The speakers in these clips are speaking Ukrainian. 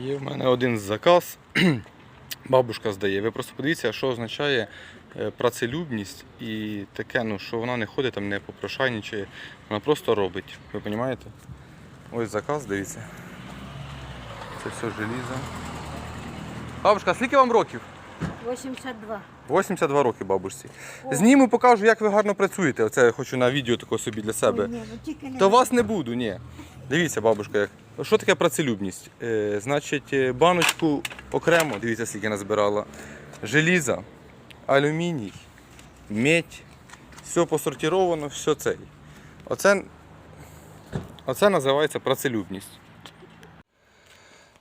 Є в мене один заказ. Бабушка здає. Ви просто подивіться, що означає е, працелюбність і таке, ну, що вона не ходить там, не попрошайничає, вона просто робить. Ви розумієте? Ось заказ, дивіться. Це все желізо. Бабушка, скільки вам років? 82. 82 роки бабусі. Зніму, покажу, як ви гарно працюєте. Оце я хочу на відео тако собі для себе. Ой, ні, ну тільки не То вас не буду, ні. Дивіться, бабушка, як. Що таке працелюбність? Е, значить, е, баночку окремо, дивіться, скільки назбирала. Желіза, алюміній, медь, все посортировано, все це. Оце, оце називається працелюбність.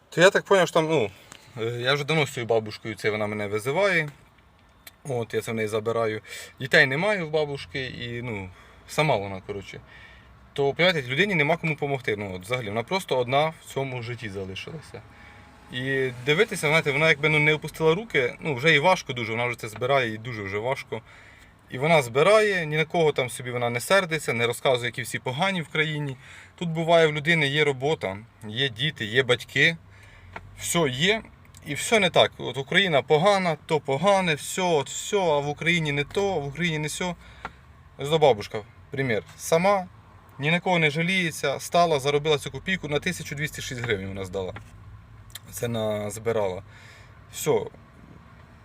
То я так зрозумів, що там, ну, е, я вже давно з цією бабушкою, це вона мене визиває. От, я це в неї забираю. Дітей немає в бабушки і ну, сама вона, коротше то понимаєте, людині нема кому допомогти. Ну, от, взагалі, вона просто одна в цьому житті залишилася. І дивитися, знаєте, вона якби ну, не опустила руки, ну вже і важко дуже, вона вже це збирає, і дуже вже важко. І вона збирає, ні на кого там собі вона не сердиться, не розказує, які всі погані в країні. Тут буває в людини є робота, є діти, є батьки, все є. І все не так. От Україна погана, то погане, все, от все, а в Україні не то, а в Україні не все. Ось до бабушка, примір. Сама ні на кого не жаліється, стала, заробила цю копійку на 1206 гривень вона здала. Це назбирала. Все.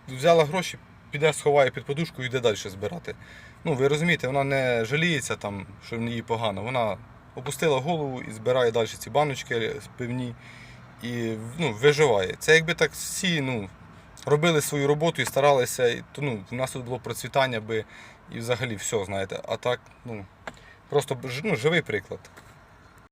Взяла гроші, піде сховає під подушку і йде далі збирати. Ну, ви розумієте, вона не жаліється, там, що їй погано. Вона опустила голову і збирає далі ці баночки пивні і ну, виживає. Це якби так всі ну, робили свою роботу і старалися, і, то, ну, у нас тут було процвітання би і взагалі все, знаєте. А так, ну. Просто ну, живий приклад.